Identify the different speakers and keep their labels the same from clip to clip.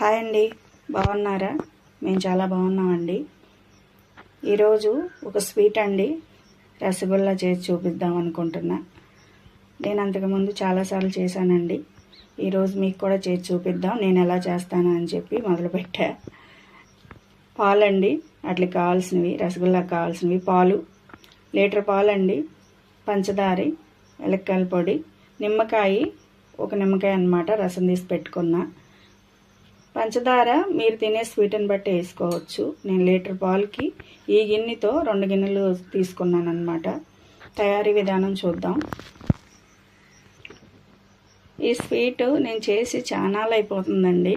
Speaker 1: Hi అండి. బాగున్నారా? మేము చాలా బాగున్నామండి. ఈరోజు ఒక స్వీట్ అండి. రసగుల్లా చేసి చూపిద్దాం అనుకుంటున్నా. నేను అంతకుముందు చాలాసార్లు చేశానండి. ఈరోజు మీకు కూడా చేసి చూపిద్దాం. నేను ఎలా చేస్తాను అని చెప్పి మొదలుపెట్టా పాలండి. అట్లకి కావాల్సినవి రసగుల్లా కావాల్సినవి పాలు. లీటర్ పాలండి. పంచదారి ఎలక్కాయల పొడి. నిమ్మకాయ ఒక నిమ్మకాయ అన్నమాట. రసం తీసి పెట్టుకున్నా. పంచదార మీరు తినే స్వీట్ని బట్టి వేసుకోవచ్చు. నేను లీటర్ పాలకి ఈ గిన్నెతో రెండు గిన్నెలు తీసుకున్నాను అనమాట తయారీ విధానం చూద్దాం. ఈ స్వీట్ నేను చేసి చాలా అయిపోతుందండి.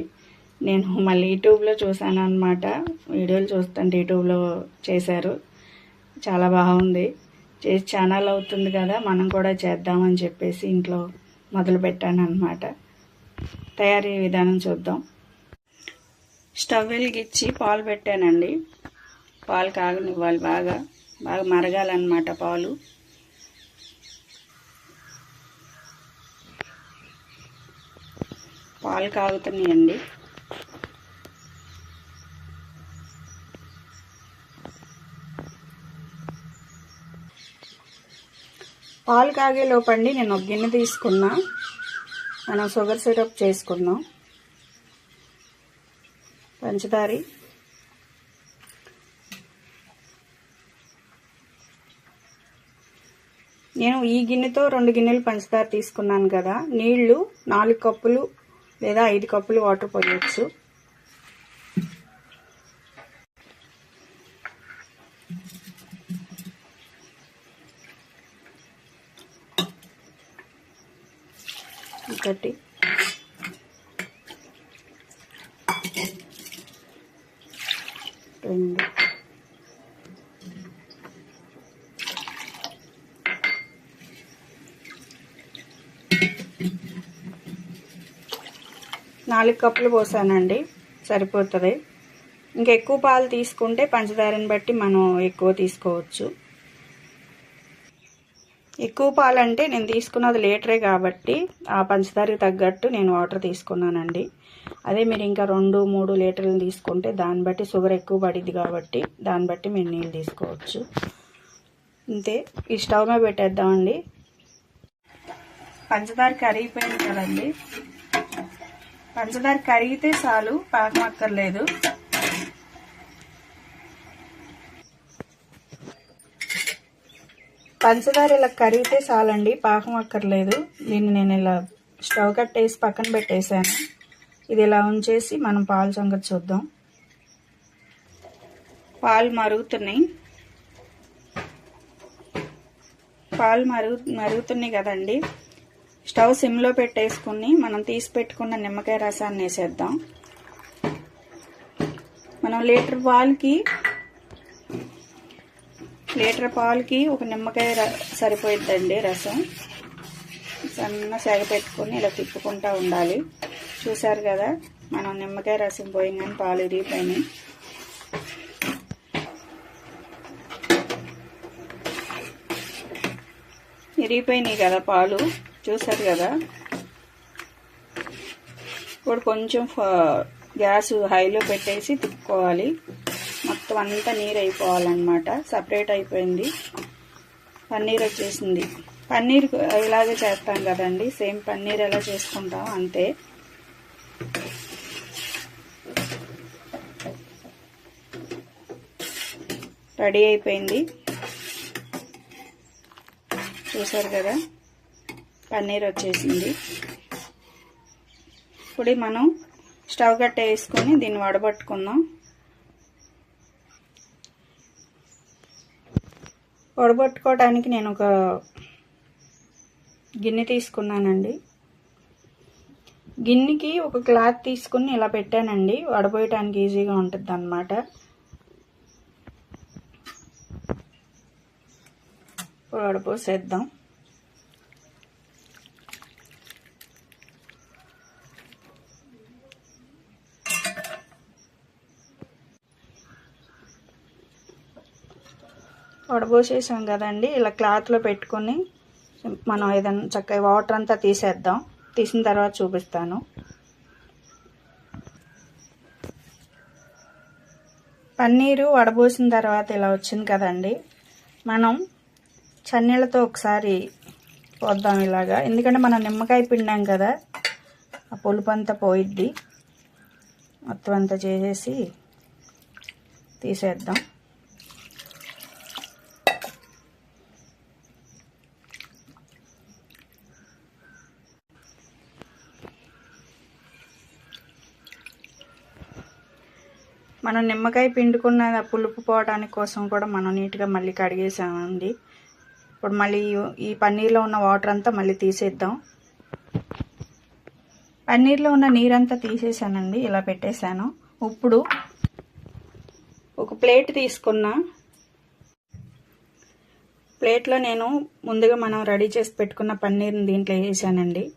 Speaker 1: నేను మళ్ళీ యూట్యూబ్లో చూశాను అనమాట వీడియోలు చూస్తుంటే యూట్యూబ్లో చేశారు. చాలా బాగుంది. చేసి ఛానల్ అవుతుంది కదా మనం కూడా చేద్దామని చెప్పేసి ఇంట్లో మొదలు పెట్టాను అనమాట తయారీ విధానం చూద్దాం. స్టవ్ వెలిగించి పాలు పెట్టానండి. పాలు కాగనివ్వాలి బాగా. బాగా మరగాలన్నమాట పాలు. పాలు కాగుతున్నాయండి. పాలు కాగే లోపండి నేను ఒక గిన్నె తీసుకున్నా. మనం షుగర్ సిరప్ చేసుకున్నాం. పంచదారి. నేను ఈ గిన్నెతో రెండు గిన్నెలు పంచదార తీసుకున్నాను కదా. నీళ్ళు నాలుగు కప్పులు లేదా ఐదు కప్పులు వాటర్ పోయొచ్చు ఒకటి రెండు నాలుగు కప్పులు పోసానండి సరిపోతుంది. ఇంకా ఎక్కువ పాలు తీసుకుంటే పంచదారని బట్టి మనం ఎక్కువ తీసుకోవచ్చు. ఎక్కువ పాలంటే నేను తీసుకున్నది లీటరే కాబట్టి ఆ పంచదారికి తగ్గట్టు నేను వాటర్ తీసుకున్నానండి. అదే మీరు ఇంకా రెండు మూడు లీటర్లు తీసుకుంటే దాన్ని బట్టి షుగర్ ఎక్కువ పడిద్ది కాబట్టి దాన్ని బట్టి మీరు నీళ్ళు తీసుకోవచ్చు. అంతే ఈ స్టవ్ మీద పెట్టేద్దామండి. పంచదార కరిగిపోయింది కదండి. పంచదార కరిగితే చాలు పాకం అక్కర్లేదు పంచదార ఇలా కరిగితే చాలండి పాకం అక్కర్లేదు. దీన్ని నేను ఇలా స్టవ్ కట్టేసి పక్కన పెట్టేశాను. ఇది ఇలా ఉంచేసి మనం పాలు సంగతి చూద్దాం. పాలు మరుగుతున్నాయి. పాలు మరుగు మరుగుతున్నాయి కదండి. స్టవ్ సిమ్లో పెట్టేసుకుని మనం తీసి పెట్టుకున్న నిమ్మకాయ రసాన్ని వేసేద్దాం. మనం లీటర్ పాలకి లీటర్ పాలకి ఒక నిమ్మకాయ సరిపోయిద్దండి రసం. సన్న సెగ పెట్టుకొని ఇలా తిప్పుకుంటూ ఉండాలి. చూసారు కదా మనం నిమ్మకాయ రసం పోయిందని పాలు ఇరిగిపోయినాయి ఇరిగిపోయినాయి కదా పాలు చూసారు కదా. ఇప్పుడు కొంచెం గ్యాస్ హైలో పెట్టేసి తిప్పుకోవాలి. మొత్తం అంతా నీరు అయిపోవాలన్నమాట. సపరేట్ అయిపోయింది. పన్నీర్ వచ్చేసింది. పన్నీర్ ఇలాగే చేస్తాం కదండి. సేమ్ పన్నీర్ ఎలా చేసుకుంటాం అంతే. రెడీ అయిపోయింది. చూసారు కదా? పన్నీర్ వచ్చేసింది. ఇప్పుడు మనం స్టవ్ గట్ట వేసుకొని దీన్ని వడబట్టుకుందాం. వడగొట్టుకోవడానికి నేను ఒక గిన్నె తీసుకున్నానండి. గిన్నెకి ఒక క్లాత్ తీసుకుని ఇలా పెట్టానండి. వడబోయటానికి ఈజీగా ఉంటుంది అన్నమాట ఇప్పుడు వడపోసేద్దాం వడబోసేసాం కదండి. ఇలా క్లాత్లో పెట్టుకొని మనం ఏదైనా చక్కగా వాటర్ అంతా తీసేద్దాం. తీసిన తర్వాత చూపిస్తాను. పన్నీరు వడబోసిన తర్వాత ఇలా వచ్చింది కదండి. మనం చన్నీళ్ళతో ఒకసారి పోద్దాం ఇలాగా. ఎందుకంటే మనం నిమ్మకాయ పిండాం కదా ఆ పులుపు అంతా పోయిద్ది. మొత్తం అంతా చేసేసి తీసేద్దాం. మనం నిమ్మకాయ పిండుకున్న పులుపు పోవడానికి కోసం కూడా మనం నీట్గా మళ్ళీ కడిగేసామండి. ఇప్పుడు మళ్ళీ ఈ- పన్నీర్లో ఉన్న వాటర్ అంతా మళ్ళీ తీసేద్దాం. పన్నీర్లో ఉన్న నీరంతా తీసేసానండి ఇలా పెట్టేశాను. ఇప్పుడు ఒక ప్లేట్ తీసుకున్నా. ప్లేట్లో నేను ముందుగా మనం రెడీ చేసి పెట్టుకున్న పన్నీర్ని దీంట్లో వేసానండి.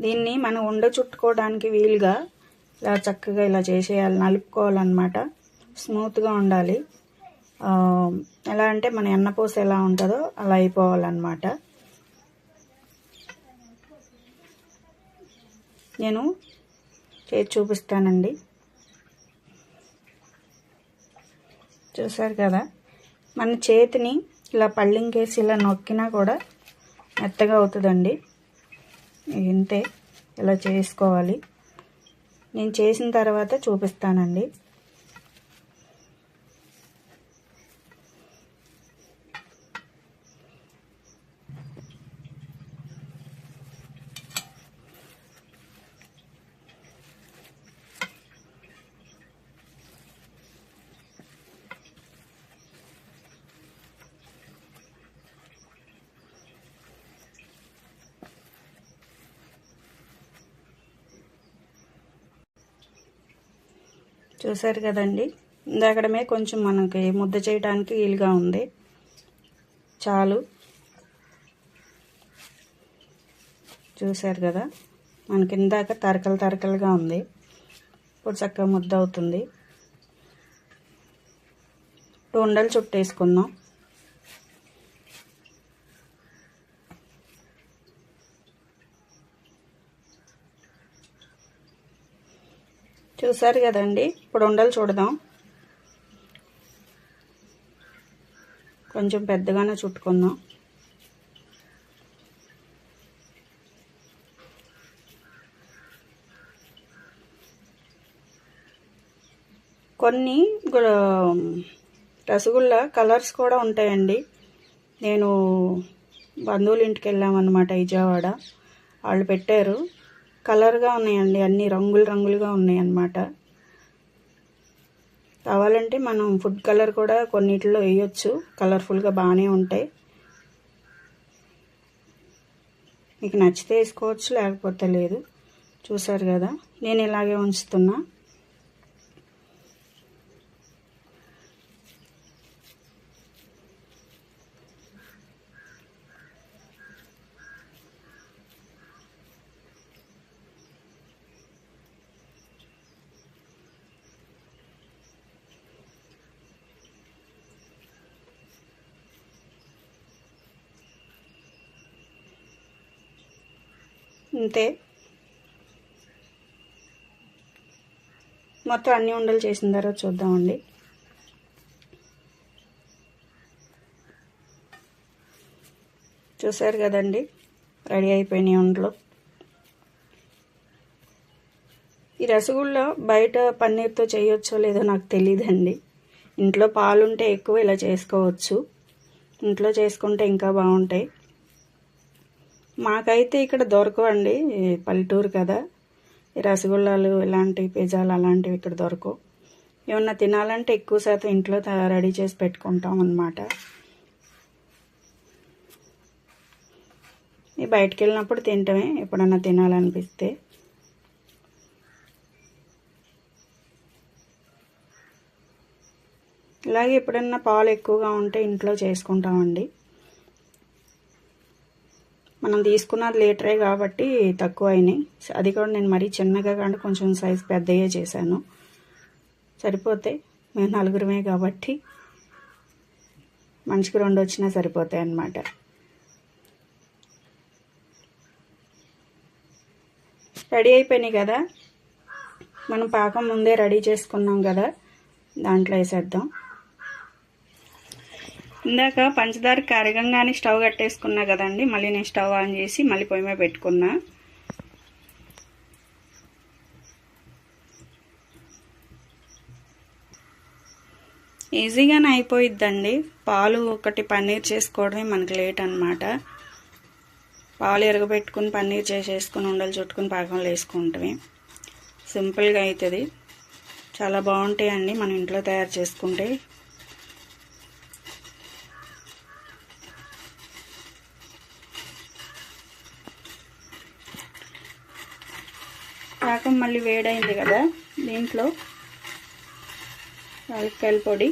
Speaker 1: దీన్ని మనం ఉండ చుట్టుకోవడానికి వీలుగా ఇలా చక్కగా ఇలా చేసేయాలి నలుపుకోవాలన్నమాట. స్మూత్గా ఉండాలి. ఎలా అంటే మన ఎన్నపూస ఎలా ఉంటుందో అలా అయిపోవాలన్నమాట. నేను చేసి చూపిస్తానండి. చూసారు కదా? మన చేతిని ఇలా పళ్ళింకేసి ఇలా నొక్కినా కూడా మెత్తగా అవుతుందండి. ఇంతే ఇలా చేసుకోవాలి. నేను చేసిన తర్వాత చూపిస్తానండి. చూసారు కదండి. ఇందాకడమే కొంచెం మనకి ముద్ద చేయడానికి వీలుగా ఉంది. చాలు. చూసారు కదా? మనకి ఇందాక తరకలు తరకలుగా ఉంది. ఇప్పుడు చక్కగా ముద్ద అవుతుంది. ఉండలు చుట్టేసుకుందాం. చూసారు కదండి. ఇప్పుడు ఉండలు చూడదాం. కొంచెం పెద్దగానే చుట్టుకుందాం. కొన్ని గు- రసగుల్లా కలర్స్ కూడా ఉంటాయండి. నేను బంధువుల ఇంటికి వెళ్ళామన్నమాట విజయవాడ. వాళ్ళు పెట్టారు. కలర్గా ఉన్నాయండి. అన్ని రంగులు రంగులుగా ఉన్నాయి అన్నమాట కావాలంటే మనం ఫుడ్ కలర్ కూడా కొన్నిటిలో వేయొచ్చు. కలర్ఫుల్గా బాగానే ఉంటాయి. మీకు నచ్చితే వేసుకోవచ్చు లేకపోతే లేదు. చూసారు కదా? నేను ఇలాగే ఉంచుతున్నా. అంతే. మొత్తం అన్ని ఉండలు చేసిన తర్వాత చూద్దామండి. చూసారు కదండి రెడీ అయిపోయినాయి ఉండలు. ఈ రసగుల్లా బయట పన్నీర్తో చేయొచ్చో లేదో నాకు తెలియదండి ఇంట్లో పాలుంటే ఎక్కువ ఇలా చేసుకోవచ్చు. ఇంట్లో చేసుకుంటే ఇంకా బాగుంటాయి. మాకైతే ఇక్కడ దొరకవండి పల్లెటూరు కదా. రసగుల్లాలు ఇలాంటి పిజ్జాలు అలాంటివి ఇక్కడ దొరకవు. ఏమన్నా తినాలంటే ఎక్కువ శాతం ఇంట్లో రెడీ చేసి పెట్టుకుంటాం అన్నమాట ఈ బయటికి వెళ్ళినప్పుడు తింటమే ఎప్పుడన్నా తినాలనిపిస్తే. ఇలాగే ఎప్పుడన్నా పాలు ఎక్కువగా ఉంటే ఇంట్లో చేసుకుంటామండి. మనం తీసుకున్నది లీటరే కాబట్టి తక్కువ అయినాయి అది కూడా నేను మరీ చిన్నగా కాకుండా కొంచెం సైజ్ పెద్దయే చేశాను. సరిపోతాయి మేము నలుగురమే కాబట్టి మనిషికి రెండు వచ్చినా సరిపోతాయి అన్నమాట. రెడీ అయిపోయినాయి కదా? మనం పాకం ముందే రెడీ చేసుకున్నాం కదా? దాంట్లో వేసేద్దాం. ఇందాక పంచదార కరగంగానే స్టవ్ కట్టేసుకున్నా కదండి మళ్ళీ నేను స్టవ్ ఆన్ చేసి మళ్ళీ పొయ్యి మీద పెట్టుకున్నా. ఈజీగానే అయిపోయిద్దండి. పాలు ఒకటి పన్నీర్ చేసుకోవడమే మనకి లేట్ అనమాట పాలు ఎరగబెట్టుకుని పన్నీర్ చేసేసుకుని ఉండలు చుట్టుకుని పాకంలో వేసుకుంటామే సింపుల్గా అవుతుంది చాలా బాగుంటాయండి మనం ఇంట్లో తయారు చేసుకుంటే. పాకం మళ్ళీ వేడైంది కదా దీంట్లో యాలక్కాయల పొడి.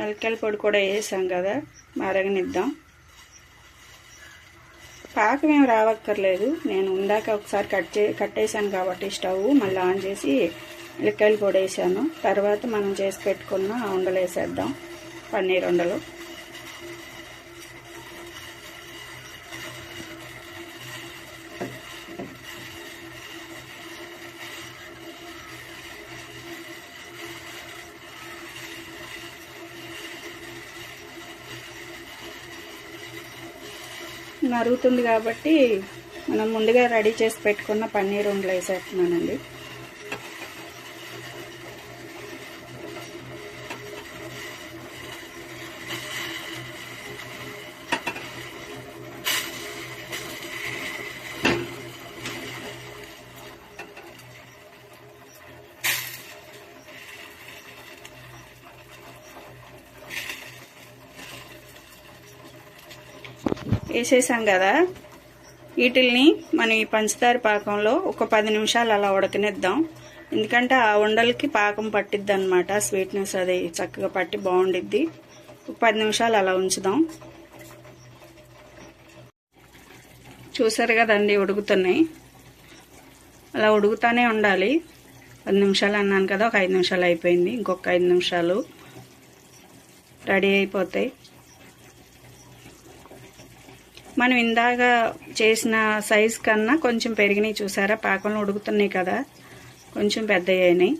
Speaker 1: యాలక్కాయల పొడి కూడా వేసాం కదా మరగనిద్దాం. పాకం ఏం రావక్కర్లేదు. నేను ఉందాక ఒకసారి కట్ చే కట్టేసాను కాబట్టి స్టవ్ మళ్ళీ ఆన్ చేసి ఎలక్కాయల పొడి వేసాను. తర్వాత మనం చేసి పెట్టుకున్న ఉండలు వేసేద్దాం. పన్నీర్ ఉండలు మరుగుతుంది కాబట్టి మనం ముందుగా రెడీ చేసి పెట్టుకున్న పన్నీర్ ఉండలు వేసేస్తున్నానండి. తీసేసాం కదా. వీటిల్ని మనం ఈ పంచదార పాకంలో ఒక పది నిమిషాలు అలా ఉడకనిద్దాం. ఎందుకంటే ఆ ఉండలకి పాకం పట్టిద్ది అనమాట స్వీట్నెస్ అది చక్కగా పట్టి బాగుండిద్ది. ఒక పది నిమిషాలు అలా ఉంచుదాం. చూసారు కదండి ఉడుకుతున్నాయి. అలా ఉడుకుతానే ఉండాలి. పది నిమిషాలు అన్నాను కదా ఒక ఐదు నిమిషాలు అయిపోయింది. ఇంకొక ఐదు నిమిషాలు. రెడీ అయిపోతాయి. మనం ఇందాక చేసిన సైజ్ కన్నా కొంచెం పెరిగినాయి చూసారా? పాకంలో ఉడుకుతున్నాయి కదా. కొంచెం పెద్ద అయినాయి.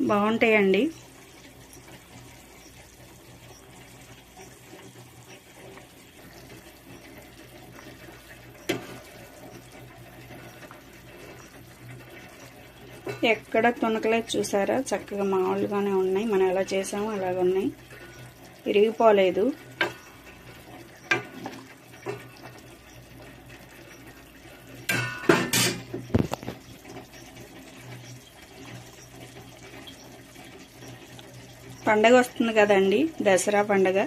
Speaker 1: బాగుంటాయండి. ఎక్కడ తునకలేదు చూసారా? చక్కగా మామూలుగానే ఉన్నాయి. మనం ఎలా చేసామో అలాగ ఉన్నాయి విరిగిపోలేదు. పండగ వస్తుంది కదండి దసరా పండగ.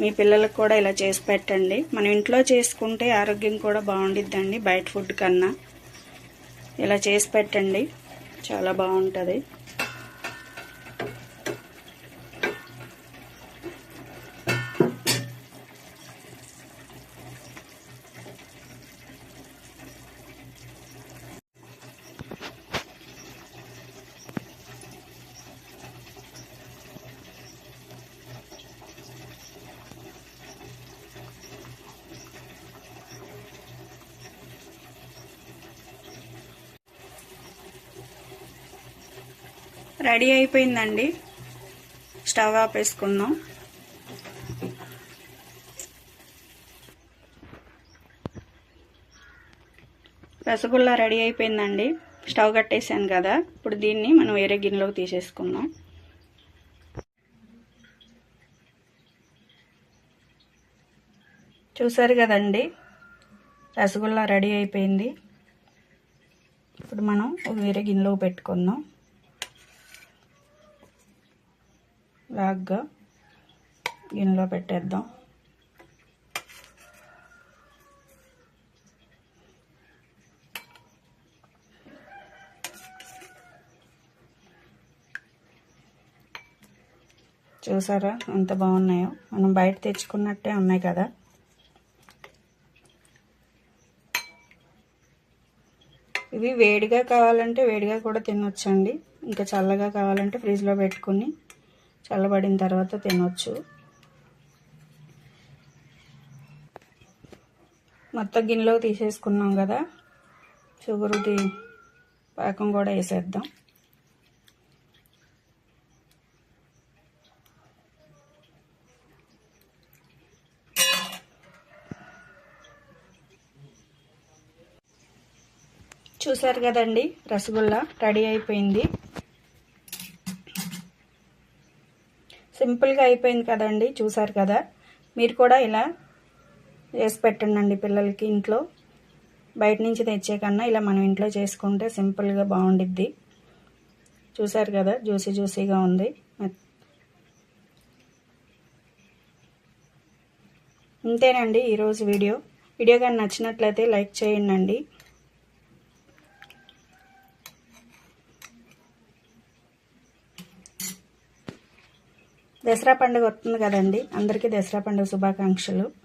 Speaker 1: మీ పిల్లలకు కూడా ఇలా చేసి పెట్టండి. మనం ఇంట్లో చేసుకుంటే ఆరోగ్యం కూడా బాగుండిద్దండి బయట ఫుడ్ కన్నా. ఇలా చేసి పెట్టండి చాలా బాగుంటుంది. రెడీ అయిపోయిందండి. స్టవ్ ఆపేసుకుందాం. రసగుల్లా రెడీ అయిపోయిందండి. స్టవ్ కట్టేసాను కదా. ఇప్పుడు దీన్ని మనం వేరే గిన్నెలోకి తీసేసుకుందాం. చూసారు కదండి? రసగుల్లా రెడీ అయిపోయింది. ఇప్పుడు మనం వేరే గిన్నెలో పెట్టుకుందాం. లాగ్గా గిన్నెలో పెట్టేద్దాం. చూసారా ఎంత బాగున్నాయో? మనం బయట తెచ్చుకున్నట్టే ఉన్నాయి కదా. ఇవి వేడిగా కావాలంటే వేడిగా కూడా తినొచ్చండి. ఇంకా చల్లగా కావాలంటే ఫ్రిడ్జ్లో పెట్టుకుని చల్లబడిన తర్వాత తినొచ్చు. మొత్తం గిన్నెలో తీసేసుకున్నాం కదా. షుగర్ది పాకం కూడా వేసేద్దాం. చూసారు కదండి రసగుల్లా రెడీ అయిపోయింది. సింపుల్గా అయిపోయింది కదండి చూసారు కదా? మీరు కూడా ఇలా చేసి పెట్టండి పిల్లలకి ఇంట్లో. బయట నుంచి తెచ్చే కన్నా ఇలా మనం ఇంట్లో చేసుకుంటే సింపుల్గా బాగుండిద్ది. చూసారు కదా? జ్యూసీ జ్యూసీగా ఉంది. ఇంతేనండి ఈరోజు వీడియో. వీడియో కానీ నచ్చినట్లయితే లైక్ చేయండి దసరా పండుగ వస్తుంది కదండి. అందరికీ దసరా పండుగ శుభాకాంక్షలు.